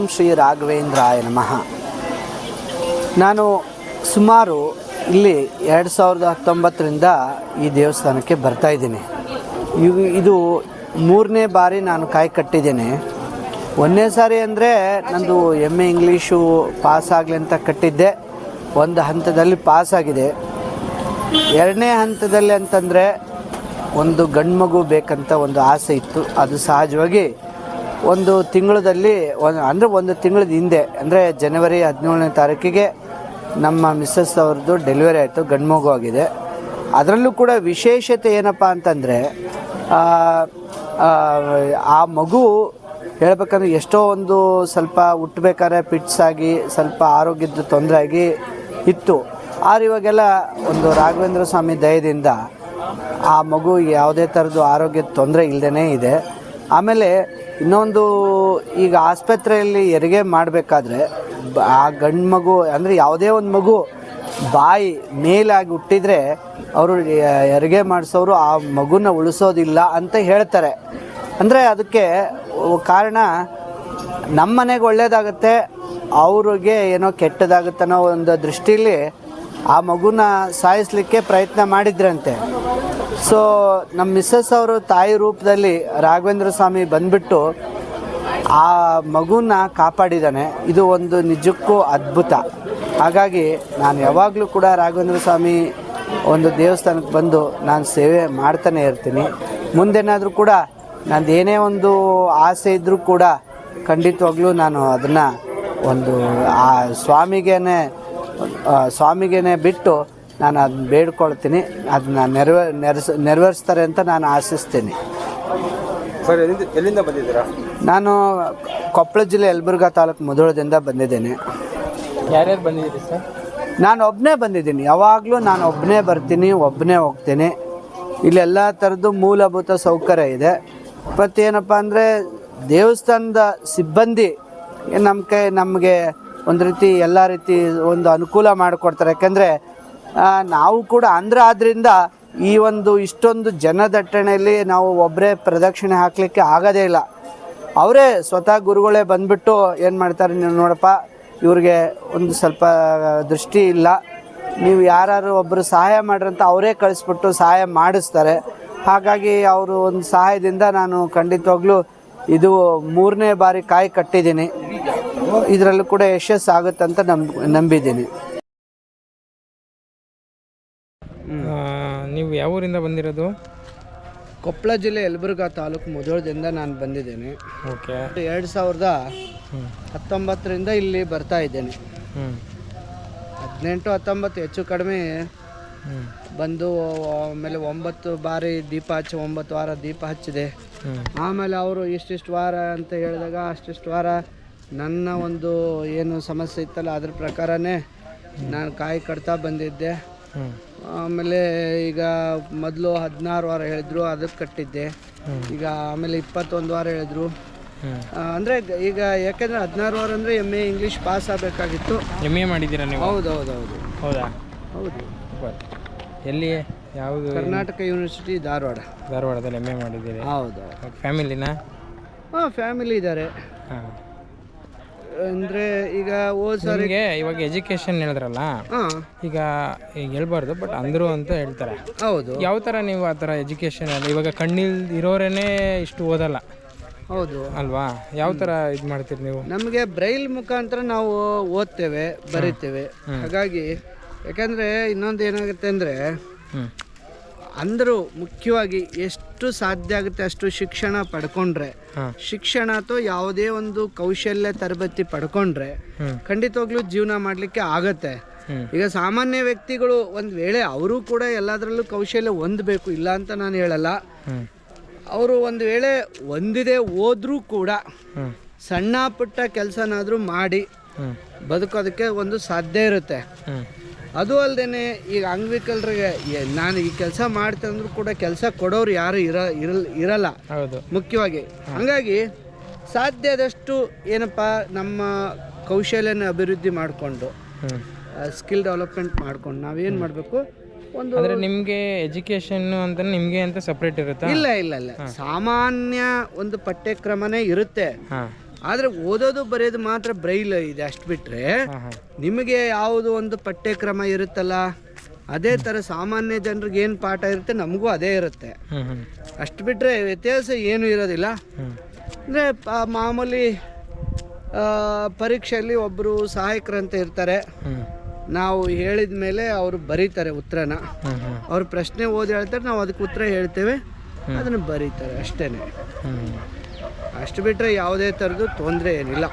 ಓಂ ಶ್ರೀ ರಾಘವೇಂದ್ರಾಯ ನಮಃ. ನಾನು ಸುಮಾರು ಇಲ್ಲಿ ಎರಡು ಸಾವಿರದ ಹತ್ತೊಂಬತ್ತರಿಂದ ಈ ದೇವಸ್ಥಾನಕ್ಕೆ ಬರ್ತಾ ಇವು, ಇದು ಮೂರನೇ ಬಾರಿ ನಾನು ಕಾಯಿ ಕಟ್ಟಿದ್ದೇನೆ. ಒಂದನೇ ಸಾರಿ ಅಂದರೆ ನಂದು ಎಂ ಎ ಇಂಗ್ಲೀಷು ಪಾಸ್ ಆಗಲಿ ಅಂತ ಕಟ್ಟಿದ್ದೆ. ಒಂದು ಹಂತದಲ್ಲಿ ಪಾಸ್ ಆಗಿದೆ. ಎರಡನೇ ಹಂತದಲ್ಲಿ ಅಂತಂದರೆ ಒಂದು ಗಂಡು ಮಗು ಬೇಕಂತ ಒಂದು ಆಸೆ ಇತ್ತು. ಅದು ಸಹಜವಾಗಿ ಒಂದು ತಿಂಗಳದಲ್ಲಿ ಒಂದು ಅಂದರೆ ಒಂದು ತಿಂಗಳದ ಹಿಂದೆ, ಅಂದರೆ ಜನವರಿ ಹದಿನೇಳನೇ ತಾರೀಕಿಗೆ ನಮ್ಮ ಮಿಸ್ಸಸ್ ಅವ್ರದ್ದು ಡೆಲಿವರಿ ಆಯಿತು ಗಂಡು ಆಗಿದೆ. ಅದರಲ್ಲೂ ಕೂಡ ವಿಶೇಷತೆ ಏನಪ್ಪ ಅಂತಂದರೆ, ಆ ಮಗು ಹೇಳ್ಬೇಕಂದ್ರೆ ಎಷ್ಟೋ ಒಂದು ಸ್ವಲ್ಪ ಹುಟ್ಟಬೇಕಾದ್ರೆ ಪಿಟ್ಸ್ ಆಗಿ, ಸ್ವಲ್ಪ ಆರೋಗ್ಯದ ತೊಂದರೆ ಆಗಿ ಇತ್ತು. ಆದ್ರೆ ಇವಾಗೆಲ್ಲ ಒಂದು ರಾಘವೇಂದ್ರ ಸ್ವಾಮಿ ದಯದಿಂದ ಆ ಮಗು ಯಾವುದೇ ಥರದ್ದು ಆರೋಗ್ಯದ ತೊಂದರೆ ಇಲ್ಲದೇ ಇದೆ. ಆಮೇಲೆ ಇನ್ನೊಂದು ಈಗ ಆಸ್ಪತ್ರೆಯಲ್ಲಿ ಹೆರಿಗೆ ಮಾಡಬೇಕಾದ್ರೆ ಆ ಗಂಡು ಮಗು, ಅಂದರೆ ಯಾವುದೇ ಒಂದು ಮಗು ಬಾಯಿ ಮೇಲಾಗಿ ಹುಟ್ಟಿದರೆ ಅವರು ಹೆರಿಗೆ ಮಾಡಿಸೋರು ಆ ಮಗುನ ಉಳಿಸೋದಿಲ್ಲ ಅಂತ ಹೇಳ್ತಾರೆ. ಅಂದರೆ ಅದಕ್ಕೆ ಕಾರಣ ನಮ್ಮ ಮನೆಗೆ ಒಳ್ಳೇದಾಗುತ್ತೆ, ಅವ್ರಿಗೆ ಏನೋ ಕೆಟ್ಟದಾಗುತ್ತೆ ಅನ್ನೋ ಒಂದು ದೃಷ್ಟಿಯಲ್ಲಿ ಆ ಮಗುನ ಸಾಯಿಸಲಿಕ್ಕೆ ಪ್ರಯತ್ನ ಮಾಡಿದ್ರಂತೆ. ಸೊ ನಮ್ಮ ಮಿಸ್ಸಸ್ ಅವರು ತಾಯಿ ರೂಪದಲ್ಲಿ ರಾಘವೇಂದ್ರ ಸ್ವಾಮಿ ಬಂದ್ಬಿಟ್ಟು ಆ ಮಗುನ ಕಾಪಾಡಿದ್ದಾನೆ. ಇದು ಒಂದು ನಿಜಕ್ಕೂ ಅದ್ಭುತ. ಹಾಗಾಗಿ ನಾನು ಯಾವಾಗಲೂ ಕೂಡ ರಾಘವೇಂದ್ರ ಸ್ವಾಮಿ ಒಂದು ದೇವಸ್ಥಾನಕ್ಕೆ ಬಂದು ನಾನು ಸೇವೆ ಮಾಡ್ತಾನೆ ಇರ್ತೀನಿ. ಮುಂದೇನಾದರೂ ಕೂಡ ನಂದು ಏನೇ ಒಂದು ಆಸೆ ಇದ್ದರೂ ಕೂಡ ಖಂಡಿತವಾಗ್ಲೂ ನಾನು ಅದನ್ನು ಒಂದು ಆ ಸ್ವಾಮಿಗೇನೆ ಸ್ವಾಮಿಗೇನೆ ಬಿಟ್ಟು ನಾನು ಅದನ್ನ ಬೇಡ್ಕೊಳ್ತೀನಿ ಅದನ್ನ ನೆರವೇ ನೆರಸ್ ನೆರವೇರಿಸ್ತಾರೆ ಅಂತ ನಾನು ಆಶಿಸ್ತೀನಿ. ಸರ್ ಎಲ್ಲಿಂದ ಎಲ್ಲಿಂದ ಬಂದಿದ್ದೀರಾ? ನಾನು ಕೊಪ್ಪಳ ಜಿಲ್ಲೆ ಯಲಬುರ್ಗಾ ತಾಲೂಕು ಮುಧೋಳದಿಂದ ಬಂದಿದ್ದೇನೆ. ಯಾರ್ಯಾರು ಬಂದಿದ್ದೀರಿ ಸರ್? ನಾನು ಒಬ್ಬನೇ ಬಂದಿದ್ದೀನಿ. ಯಾವಾಗಲೂ ನಾನು ಒಬ್ಬನೇ ಬರ್ತೀನಿ ಒಬ್ಬನೇ ಹೋಗ್ತೀನಿ. ಇಲ್ಲೆಲ್ಲ ಥರದ್ದು ಮೂಲಭೂತ ಸೌಕರ್ಯ ಇದೆ. ಮತ್ತೇನಪ್ಪ ಅಂದರೆ ದೇವಸ್ಥಾನದ ಸಿಬ್ಬಂದಿ ನಮ್ಮ ಕೈ ನಮಗೆ ಒಂದು ರೀತಿ ಎಲ್ಲ ರೀತಿ ಒಂದು ಅನುಕೂಲ ಮಾಡಿಕೊಡ್ತಾರೆ. ಯಾಕೆಂದರೆ ನಾವು ಕೂಡ ಆಂಧ್ರ ಆದ್ದರಿಂದ ಈ ಒಂದು ಇಷ್ಟೊಂದು ಜನದಟ್ಟಣೆಯಲ್ಲಿ ನಾವು ಒಬ್ಬರೇ ಪ್ರದಕ್ಷಿಣೆ ಹಾಕಲಿಕ್ಕೆ ಆಗೋದೇ ಇಲ್ಲ. ಅವರೇ ಸ್ವತಃ ಗುರುಗಳೇ ಬಂದ್ಬಿಟ್ಟು ಏನು ಮಾಡ್ತಾರೆ ನೀವು ನೋಡಪ್ಪ, ಇವ್ರಿಗೆ ಒಂದು ಸ್ವಲ್ಪ ದೃಷ್ಟಿ ಇಲ್ಲ. ನೀವು ಯಾರು ಒಬ್ಬರು ಸಹಾಯ ಮಾಡ್ರಂತ ಅವರೇ ಕಳಿಸ್ಬಿಟ್ಟು ಸಹಾಯ ಮಾಡಿಸ್ತಾರೆ. ಹಾಗಾಗಿ ಅವರು ಒಂದು ಸಹಾಯದಿಂದ ನಾನು ಖಂಡಿತವಾಗ್ಲೂ ಇದು ಮೂರನೇ ಬಾರಿ ಕಾಯಿ ಕಟ್ಟಿದ್ದೀನಿ. ಇದರಲ್ಲೂ ಕೂಡ ಯಶಸ್ಸು ಆಗುತ್ತಂತ ನಂಬ್, ನಂಬಿದ್ದೀನಿ ನೀವು ಯಾವ ಊರಿಂದ ಬಂದಿರೋದು? ಕೊಪ್ಪಳ ಜಿಲ್ಲೆ ಯಲಬುರ್ಗಾ ತಾಲೂಕು ಮುಧೋಳದಿಂದ ನಾನು ಬಂದಿದ್ದೇನೆ. ಓಕೆ. ಎರಡು ಸಾವಿರದ ಹತ್ತೊಂಬತ್ತರಿಂದ ಇಲ್ಲಿ ಬರ್ತಾ ಇದ್ದೇನೆ. ಹ್ಞೂ ಹದಿನೆಂಟು ಹತ್ತೊಂಬತ್ತು ಹೆಚ್ಚು ಕಡಿಮೆ ಬಂದು ಆಮೇಲೆ ಒಂಬತ್ತು ಬಾರಿ ದೀಪ ಹಚ್ಚಿ ಒಂಬತ್ತು ವಾರ ದೀಪ ಹಚ್ಚಿದೆ. ಆಮೇಲೆ ಅವರು ಇಷ್ಟಿಷ್ಟು ವಾರ ಅಂತ ಹೇಳಿದಾಗ ಅಷ್ಟಿಷ್ಟು ವಾರ ನನ್ನ ಒಂದು ಏನು ಸಮಸ್ಯೆ ಇತ್ತಲ್ಲ ಅದ್ರ ಪ್ರಕಾರನೇ ನಾನು ಕಾಯಿ ಕಟ್ತಾ ಬಂದಿದ್ದೆ. ಆಮೇಲೆ ಈಗ ಮೊದಲು ಹದಿನಾರು ವಾರ ಹೇಳಿದ್ರು ಅದಕ್ಕೆ ಕಟ್ಟಿದ್ದೆ. ಈಗ ಆಮೇಲೆ ಇಪ್ಪತ್ತೊಂದು ವಾರ ಹೇಳಿದ್ರು. ಅಂದರೆ ಈಗ ಯಾಕೆಂದ್ರೆ ಹದಿನಾರು ವಾರ ಅಂದರೆ ಎಂ ಎ ಇಂಗ್ಲೀಷ್ ಪಾಸ್ ಆಗಬೇಕಾಗಿತ್ತು. ಎಂ ಎ ಮಾಡಿದ್ದೀರಾ ನೀವು? ಹೌದು ಹೌದು? ಹೌದು. ಹೌದಾ ಹೌದು ಎಲ್ಲಿ ಯಾವುದು? ಕರ್ನಾಟಕ ಯೂನಿವರ್ಸಿಟಿ ಧಾರವಾಡ. ಧಾರವಾಡದಲ್ಲಿ ಎಂ ಎ ಮಾಡಿದ್ದೀರಿ. ಹೌದು ಫ್ಯಾಮಿಲಿನಾ ಹಾಂ ಫ್ಯಾಮಿಲಿ ಇದ್ದಾರೆ. ಹಾಂ. ಅಂದರೆ ಈಗ ಹೋದ್ ಸಾರಿ ನಿಮಗೆ ಇವಾಗ ಎಜುಕೇಷನ್ ಹೇಳಿದ್ರಲ್ಲ ಹಾಂ. ಈಗ ಈಗ ಹೇಳ್ಬಾರ್ದು ಬಟ್ ಅಂದ್ರು ಅಂತ ಹೇಳ್ತಾರೆ. ಹೌದು. ಯಾವ ಥರ ನೀವು ಆ ಥರ ಎಜುಕೇಷನ್ ಅಲ್ಲ ಇವಾಗ ಕಣ್ಣಿಲ್ ಇರೋರೇನೆ ಇಷ್ಟು ಓದಲ್ಲ? ಹೌದು. ಅಲ್ವಾ? ಯಾವ ಥರ ಇದು ಮಾಡ್ತೀರಿ ನೀವು? ನಮಗೆ ಬ್ರೈಲ್ ಮುಖಾಂತರ ನಾವು ಓದ್ತೇವೆ ಬರಿತೇವೆ. ಹಾಗಾಗಿ ಯಾಕಂದ್ರೆ ಇನ್ನೊಂದು ಏನಾಗುತ್ತೆ ಅಂದರೆ ಅಂದರು ಮುಖ್ಯವಾಗಿ ಎಷ್ಟು ಸಾಧ್ಯ ಆಗುತ್ತೆ ಅಷ್ಟು ಶಿಕ್ಷಣ ಪಡ್ಕೊಂಡ್ರೆ. ಶಿಕ್ಷಣ ಅಥವಾ ಯಾವುದೇ ಒಂದು ಕೌಶಲ್ಯ ತರಬೇತಿ ಪಡ್ಕೊಂಡ್ರೆ. ಖಂಡಿತವಾಗ್ಲೂ ಜೀವನ ಮಾಡಲಿಕ್ಕೆ ಆಗತ್ತೆ. ಈಗ ಸಾಮಾನ್ಯ ವ್ಯಕ್ತಿಗಳು ಒಂದು ವೇಳೆ ಅವರು ಕೂಡ ಎಲ್ಲದರಲ್ಲೂ ಕೌಶಲ್ಯ ಹೊಂದಬೇಕು ಇಲ್ಲ ಅಂತ ನಾನು ಹೇಳಲ್ಲ. ಅವರು ಒಂದು ವೇಳೆ ಹೊಂದಿದೆ ಹೋದ್ರೂ ಕೂಡ ಸಣ್ಣ ಪುಟ್ಟ ಕೆಲಸನಾದರೂ ಮಾಡಿ ಬದುಕೋದಕ್ಕೆ ಒಂದು ಸಾಧ್ಯ ಇರುತ್ತೆ. ಅದು ಅಲ್ಲದೆ ಈಗ ಅಂಗವಿಕಲರಿಗೆ ನಾನು ಈ ಕೆಲಸ ಮಾಡ್ತಂದ್ರೂ ಕೂಡ ಕೆಲಸ ಕೊಡೋರು ಯಾರು ಇರ ಇರಲ್ ಇರಲ್ಲ. ಹೌದು. ಮುಖ್ಯವಾಗಿ. ಹಂಗಾಗಿ ಸಾಧ್ಯ ಆದಷ್ಟು ಏನಪ್ಪ ನಮ್ಮ ಕೌಶಲ್ಯನ ಅಭಿವೃದ್ಧಿ ಮಾಡಿಕೊಂಡು ಸ್ಕಿಲ್ ಡೆವಲಪ್ಮೆಂಟ್ ಮಾಡ್ಕೊಂಡು ನಾವೇನು ಮಾಡಬೇಕು? ಒಂದು ಅಂದರೆ ನಿಮಗೆ ಎಜುಕೇಷನ್ ಅಂತ ನಿಮಗೆ ಅಂತ ಸಪ್ರೇಟ್ ಇರುತ್ತೆ? ಇಲ್ಲ ಇಲ್ಲ ಇಲ್ಲ. ಸಾಮಾನ್ಯ ಒಂದು ಪಠ್ಯಕ್ರಮನೇ ಇರುತ್ತೆ. ಆದರೆ ಓದೋದು ಬರೆಯೋದು ಮಾತ್ರ ಬ್ರೈಲ್ ಇದೆ ಅಷ್ಟು ಬಿಟ್ಟರೆ ಹಾಂ ನಿಮಗೆ ಯಾವುದು ಒಂದು ಪಠ್ಯಕ್ರಮ ಇರುತ್ತಲ್ಲ ಅದೇ ಥರ ಸಾಮಾನ್ಯ ಜನರಿಗೆ ಏನು ಪಾಠ ಇರುತ್ತೆ ನಮಗೂ ಅದೇ ಇರುತ್ತೆ. ಅಷ್ಟು ಬಿಟ್ಟರೆ ವ್ಯತ್ಯಾಸ ಏನೂ ಇರೋದಿಲ್ಲ. ಅಂದರೆ ಮಾಮೂಲಿ ಪರೀಕ್ಷೆಯಲ್ಲಿ ಒಬ್ಬರು ಅಂತ ಇರ್ತಾರೆ. ನಾವು ಹೇಳಿದ ಮೇಲೆ ಅವರು ಬರೀತಾರೆ ಉತ್ತರನ. ಹ್ಞೂ ಪ್ರಶ್ನೆ ಓದಿ ಹೇಳ್ತಾರೆ ನಾವು ಅದಕ್ಕೆ ಉತ್ತರ ಹೇಳ್ತೇವೆ. ಅದನ್ನು ಬರೀತಾರೆ ಅಷ್ಟೇ ಅಷ್ಟು ಬಿಟ್ಟರೆ ಯಾವುದೇ ಥರದ್ದು ತೊಂದರೆ ಏನಿಲ್ಲ.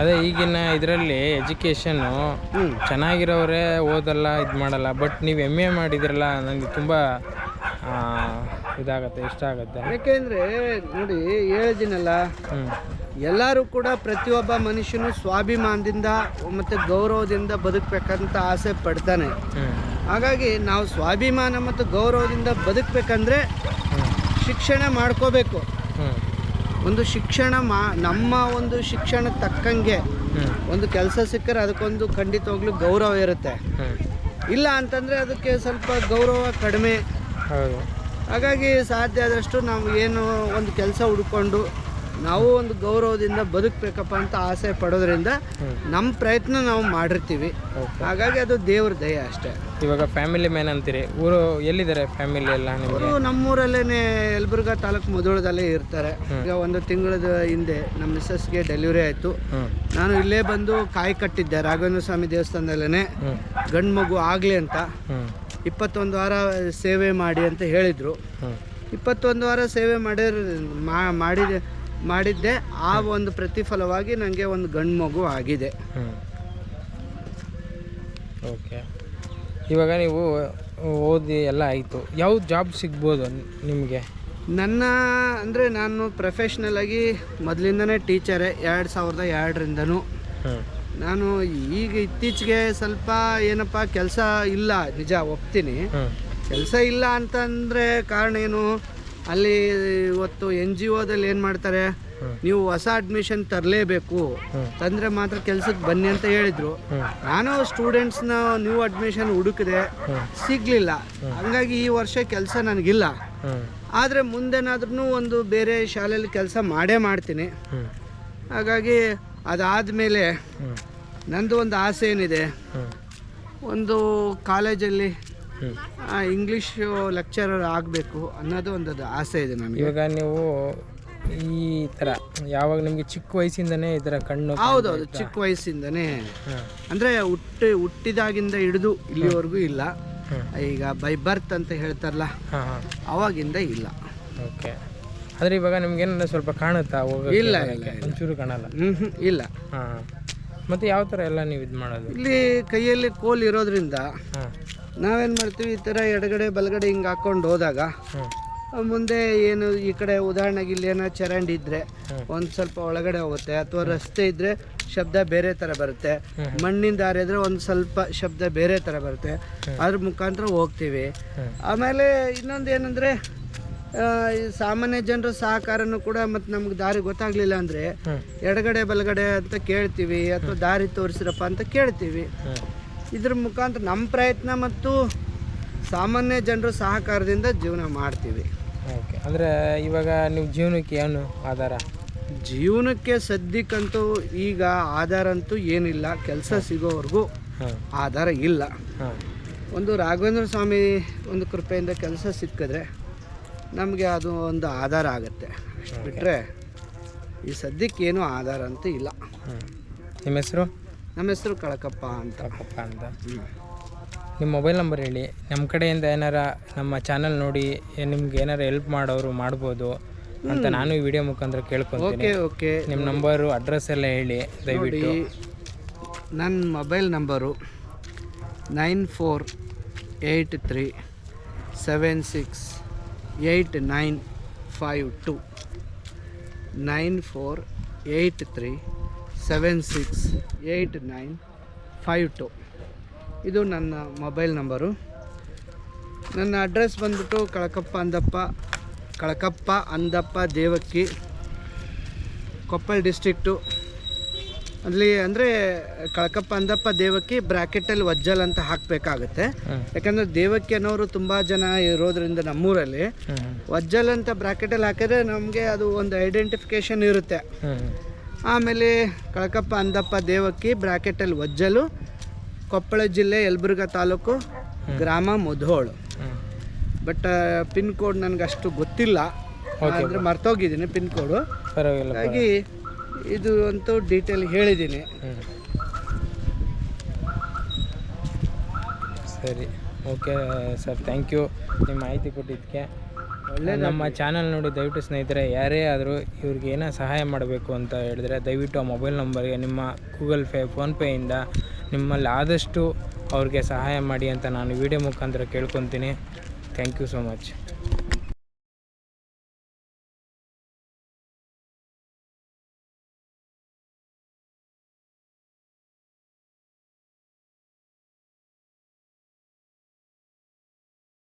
ಅದೇ ಈಗಿನ ಇದರಲ್ಲಿ ಎಜುಕೇಷನ್ನು ಹ್ಞೂ ಚೆನ್ನಾಗಿರೋರೇ ಓದಲ್ಲ ಇದು ಮಾಡಲ್ಲ ಬಟ್ ನೀವು ಎಂ ಎ ಮಾಡಿದ್ರಲ್ಲ ನನಗೆ ತುಂಬ ಇದಾಗತ್ತೆ ಇಷ್ಟ ಆಗುತ್ತೆ. ಯಾಕೆಂದರೆ ನೋಡಿ ಹೇಳಿದಿನಲ್ಲ ಹ್ಞೂ ಎಲ್ಲರೂ ಕೂಡ ಪ್ರತಿಯೊಬ್ಬ ಮನುಷ್ಯನು ಸ್ವಾಭಿಮಾನದಿಂದ ಮತ್ತು ಗೌರವದಿಂದ ಬದುಕಬೇಕಂತ ಆಸೆ ಪಡ್ತಾನೆ. ಹಾಗಾಗಿ ನಾವು ಸ್ವಾಭಿಮಾನ ಮತ್ತು ಗೌರವದಿಂದ ಬದುಕಬೇಕಂದ್ರೆ ಶಿಕ್ಷಣ ಮಾಡ್ಕೋಬೇಕು. ಒಂದು ಶಿಕ್ಷಣ ಮಾ ನಮ್ಮ ಒಂದು ಶಿಕ್ಷಣ ತಕ್ಕಂಗೆ ಒಂದು ಕೆಲಸ ಸಿಕ್ಕರೆ ಅದಕ್ಕೊಂದು ಖಂಡಿತವಾಗ್ಲೂ ಗೌರವ ಇರುತ್ತೆ. ಇಲ್ಲ ಅಂತಂದರೆ ಅದಕ್ಕೆ ಸ್ವಲ್ಪ ಗೌರವ ಕಡಿಮೆ. ಹಾಗಾಗಿ ಸಾಧ್ಯ ಆದಷ್ಟು ನಾವು ಏನು ಒಂದು ಕೆಲಸ ಹುಡ್ಕೊಂಡು ನಾವು ಒಂದು ಗೌರವದಿಂದ ಬದುಕಬೇಕಪ್ಪ ಅಂತ ಆಸೆ ಪಡೋದ್ರಿಂದ ನಮ್ಮ ಪ್ರಯತ್ನ ನಾವು ಮಾಡಿರ್ತೀವಿ. ಹಾಗಾಗಿ ಅದು ದೇವ್ರ ದಯ ಅಷ್ಟೇ. ಇವಾಗ ಫ್ಯಾಮಿಲಿ ಮ್ಯಾನ್ ಅಂತೀರಿ. ಊರು ಎಲ್ಲಿದ್ದಾರೆ ಫ್ಯಾಮಿಲಿ ಎಲ್ಲ ಅವರು ನಮ್ಮೂರಲ್ಲೇ ಯಲಬುರ್ಗಾ ತಾಲೂಕು ಮುಧೋಳದಲ್ಲೇ ಇರ್ತಾರೆ. ಈಗ ಒಂದು ತಿಂಗಳದ ಹಿಂದೆ ನಮ್ಮ ಮಿಸ್ಸಸ್ಗೆ ಡೆಲಿವರಿ ಆಯಿತು. ನಾನು ಇಲ್ಲೇ ಬಂದು ಕಾಯಿ ಕಟ್ಟಿದ್ದೆ ರಾಘವೇಂದ್ರ ಸ್ವಾಮಿ ದೇವಸ್ಥಾನದಲ್ಲೇ ಗಂಡು ಮಗು ಆಗಲಿ ಅಂತ. ಇಪ್ಪತ್ತೊಂದು ವಾರ ಸೇವೆ ಮಾಡಿ ಅಂತ ಹೇಳಿದರು. ಇಪ್ಪತ್ತೊಂದು ವಾರ ಸೇವೆ ಮಾಡಿರ್ ಮಾ- ಮಾಡಿದೆ ಮಾಡಿದ್ದೆ. ಆ ಒಂದು ಪ್ರತಿಫಲವಾಗಿ ನನಗೆ ಒಂದು ಗಂಡು ಮಗು ಆಗಿದೆ ಓಕೆ. ಇವಾಗ ನೀವು ಓದಿ ಎಲ್ಲ ಆಯಿತು. ಯಾವ ಜಾಬ್ ಸಿಗ್ಬೋದು ನಿಮಗೆ? ನನ್ನ ಅಂದರೆ ನಾನು ಪ್ರೊಫೆಷ್ನಲ್ ಆಗಿ ಮೊದಲಿಂದನೇ ಟೀಚರೇ ಎರಡು ಸಾವಿರದ ಎರಡರಿಂದನೂ. ನಾನು ಈಗ ಇತ್ತೀಚೆಗೆ ಸ್ವಲ್ಪ ಏನಪ್ಪ ಕೆಲಸ ಇಲ್ಲ ನಿಜ ಒಪ್ತೀನಿ. ಕೆಲಸ ಇಲ್ಲ ಅಂತಂದರೆ ಕಾರಣ ಏನು? ಅಲ್ಲಿ ಇವತ್ತು ಎನ್ ಜಿ ಒದಲ್ಲಿ ಏನು ಮಾಡ್ತಾರೆ? ನೀವು ಹೊಸ ಅಡ್ಮಿಷನ್ ತರಲೇಬೇಕು. ತಂದ್ರೆ ಮಾತ್ರ ಕೆಲ್ಸಕ್ಕೆ ಬನ್ನಿ ಅಂತ ಹೇಳಿದರು. ನಾನು ಸ್ಟೂಡೆಂಟ್ಸ್ನ ನ್ಯೂ ಅಡ್ಮಿಷನ್ ಹುಡುಕಿದೆ ಸಿಗ್ಲಿಲ್ಲ. ಹಂಗಾಗಿ ಈ ವರ್ಷ ಕೆಲಸ ನನಗಿಲ್ಲ. ಆದರೆ ಮುಂದೆನಾದ್ರೂ ಒಂದು ಬೇರೆ ಶಾಲೆಯಲ್ಲಿ ಕೆಲಸ ಮಾಡೇ ಮಾಡ್ತೀನಿ. ಹಾಗಾಗಿ ಅದಾದಮೇಲೆ ನಂದು ಒಂದು ಆಸೆ ಏನಿದೆ? ಒಂದು ಕಾಲೇಜಲ್ಲಿ ಇಂಗ್ಲೀಷ್ ಲೆಕ್ಚರರ್ ಆಗಬೇಕು ಅನ್ನೋದು ಒಂದು ಆಸೆ ಇದೆ ನನಗೆ ಇವಾಗ ನೀವು ಈ ಥರ ಯಾವಾಗ ನಿಮಗೆ ಚಿಕ್ಕ ವಯಸ್ಸಿಂದನೇ ಈ ಥರ ಕಣ್ಣು ಹೌದೌದು ಚಿಕ್ಕ ವಯಸ್ಸಿಂದನೇ. ಅಂದರೆ ಹುಟ್ಟಿ ಹುಟ್ಟಿದಾಗಿಂದ ಹಿಡಿದು ಇಲ್ಲಿವರೆಗೂ ಇಲ್ಲ. ಈಗ ಬೈ ಬರ್ತ್ ಅಂತ ಹೇಳ್ತಾರಲ್ಲ ಅವಾಗಿಂದ ಇಲ್ಲ. ಓಕೆ. ಆದರೆ ಇವಾಗ ನಿಮ್ಗೆ ಏನಾರ ಸ್ವಲ್ಪ ಕಾಣುತ್ತಾ ಇಲ್ಲ? ಇಲ್ಲ, ಒಂಚೂರು ಕಾಣಲ್ಲ? ಇಲ್ಲ. ಹಾಂ ಮತ್ತು ಯಾವ ಥರ ಎಲ್ಲ ನೀವು ಇದು ಮಾಡೋದು ಇಲ್ಲಿ ಕೈಯಲ್ಲಿ ಕೋಲ್ ಇರೋದ್ರಿಂದ ನಾವೇನು ಮಾಡ್ತೀವಿ, ಈ ಥರ ಎಡಗಡೆ ಬಲಗಡೆ ಹಿಂಗೆ ಹಾಕೊಂಡು ಹೋದಾಗ ಮುಂದೆ ಏನು ಈ ಕಡೆ ಉದಾಹರಣೆಗೆ ಇಲ್ಲಿ ಏನೋ ಚರಂಡಿ ಇದ್ರೆ, ಒಂದ್ ಸ್ವಲ್ಪ ಒಳಗಡೆ ಹೋಗುತ್ತೆ, ಅಥವಾ ರಸ್ತೆ ಇದ್ರೆ ಶಬ್ದ ಬೇರೆ ಥರ ಬರುತ್ತೆ. ಮಣ್ಣಿನ ದಾರಿ ಇದ್ರೆ ಒಂದು ಸ್ವಲ್ಪ ಶಬ್ದ ಬೇರೆ ಥರ ಬರುತ್ತೆ, ಅದ್ರ ಮುಖಾಂತರ ಹೋಗ್ತೀವಿ ಆಮೇಲೆ ಇನ್ನೊಂದು ಏನಂದರೆ ಸಾಮಾನ್ಯ ಜನರ ಸಹಕಾರನೂ ಕೂಡ ಮತ್ತು ನಮ್ಗೆ ದಾರಿ ಗೊತ್ತಾಗ್ಲಿಲ್ಲ ಅಂದರೆ, ಎಡಗಡೆ ಬಲಗಡೆ ಅಂತ ಕೇಳ್ತೀವಿ, ಅಥವಾ ದಾರಿ ತೋರಿಸಿರಪ್ಪ ಅಂತ ಕೇಳ್ತೀವಿ ಇದ್ರ ಮುಖಾಂತರ ನಮ್ಮ ಪ್ರಯತ್ನ ಮತ್ತು ಸಾಮಾನ್ಯ ಜನರ ಸಹಕಾರದಿಂದ ಜೀವನ ಮಾಡ್ತೀವಿ. ಓಕೆ ಅಂದರೆ ಇವಾಗ ನೀವು ಜೀವನಕ್ಕೆ ಏನು ಆಧಾರ? ಜೀವನಕ್ಕೆ ಸದ್ಯಕ್ಕಂತೂ ಈಗ ಆಧಾರ ಅಂತೂ ಏನಿಲ್ಲ. ಕೆಲಸ ಸಿಗೋವರೆಗೂ ಆಧಾರ ಇಲ್ಲ. ಒಂದು ರಾಘವೇಂದ್ರ ಸ್ವಾಮಿ ಒಂದು ಕೃಪೆಯಿಂದ ಕೆಲಸ ಸಿಕ್ಕಿದ್ರೆ ನಮಗೆ ಅದು ಒಂದು ಆಧಾರ ಆಗುತ್ತೆ. ಅಷ್ಟು ಬಿಟ್ಟರೆ ಈ ಸದ್ಯಕ್ಕೇನು ಏನೂ ಆಧಾರ ಅಂತೂ ಇಲ್ಲ. ನಿಮ್ಮ ಹೆಸರು? ನಮ್ಮ ಹೆಸರು ಕಳಕಪ್ಪ ಅಂತ. ಕಳಕಪ್ಪ ಅಂತ. ನಿಮ್ಮ ಮೊಬೈಲ್ ನಂಬರ್ ಹೇಳಿ. ನಮ್ಮ ಕಡೆಯಿಂದ ಏನಾರ ನಮ್ಮ ಚಾನಲ್ ನೋಡಿ ನಿಮ್ಗೆ ಏನಾರ ಹೆಲ್ಪ್ ಮಾಡೋರು ಮಾಡ್ಬೋದು ಅಂತ ನಾನು ಈ ವಿಡಿಯೋ ಮುಖಾಂತರ ಕೇಳ್ಕೊತೀನಿ. Okay okay. ನಿಮ್ಮ ನಂಬರು ಅಡ್ರೆಸ್ ಎಲ್ಲ ಹೇಳಿ ದಯವಿಟ್ಟು. ನನ್ನ mobile number nine four eight three seven six eight nine five two. Nine four eight three seven six eight nine five two ಇದು ನನ್ನ ಮೊಬೈಲ್ ನಂಬರು ನನ್ನ ಅಡ್ರೆಸ್ ಬಂದ್ಬಿಟ್ಟು ಕಳಕಪ್ಪ ಅಂದಪ್ಪ ಕಳಕಪ್ಪ ಅಂದಪ್ಪ ದೇವಕ್ಕಿ ಕೊಪ್ಪಳ ಡಿಸ್ಟಿಕ್ಟು ಅಲ್ಲಿ ಅಂದರೆ ಕಳಕಪ್ಪ ಅಂದಪ್ಪ ದೇವಕ್ಕಿ ಬ್ರ್ಯಾಕೆಟಲ್ಲಿ ವಜ್ಜಲ್ ಅಂತ ಹಾಕಬೇಕಾಗುತ್ತೆ. ಯಾಕಂದರೆ ದೇವಕ್ಕಿ ಅನ್ನೋರು ತುಂಬ ಜನ ಇರೋದ್ರಿಂದ ನಮ್ಮೂರಲ್ಲಿ ವಜ್ಜಲ್ ಅಂತ ಬ್ರ್ಯಾಕೆಟಲ್ಲಿ ಹಾಕಿದ್ರೆ ನಮಗೆ ಅದು ಒಂದು ಐಡೆಂಟಿಫಿಕೇಶನ್ ಇರುತ್ತೆ. ಆಮೇಲೆ ಕಳಕಪ್ಪ ಅಂದಪ್ಪ ದೇವಕ್ಕಿ ಬ್ರಾಕೆಟಲ್ಲಿ ವಜ್ಜಲು ಕೊಪ್ಪಳ ಜಿಲ್ಲೆ ಯಲಬುರ್ಗ ತಾಲೂಕು ಗ್ರಾಮ ಮುಧೋಳು. ಬಟ್ ಪಿನ್ ಕೋಡ್ ನನಗೆ ಅಷ್ಟು ಗೊತ್ತಿಲ್ಲ. ಅಂದರೆ ಮರ್ತೋಗಿದ್ದೀನಿ ಪಿನ್ ಕೋಡು ಹಾಗಾಗಿ ಇದು ಅಂತೂ ಡೀಟೇಲ್ ಹೇಳಿದ್ದೀನಿ. ಸರಿ. ಓಕೆ ಸರ್ ಥ್ಯಾಂಕ್ ಯು ನಿಮ್ಮ ಮಾಹಿತಿ ಕೊಟ್ಟಿದ್ದಕ್ಕೆ. ನಮ್ಮ ಚಾನಲ್ ನೋಡಿ ದಯವಿಟ್ಟು ಸ್ನೇಹಿತರೆ ಯಾರೇ ಆದರೂ ಇವ್ರಿಗೆ ಏನೋ ಸಹಾಯ ಮಾಡಬೇಕು ಅಂತ ಹೇಳಿದ್ರೆ ದಯವಿಟ್ಟು ಆ ಮೊಬೈಲ್ ನಂಬರ್ಗೆ ನಿಮ್ಮ ಗೂಗಲ್ ಪೇ ಫೋನ್ಪೇಯಿಂದ ನಿಮ್ಮಲ್ಲಿ ಆದಷ್ಟು ಅವ್ರಿಗೆ ಸಹಾಯ ಮಾಡಿ ಅಂತ ನಾನು ವಿಡಿಯೋ ಮುಖಾಂತರ ಕೇಳ್ಕೊತೀನಿ. Thank you so much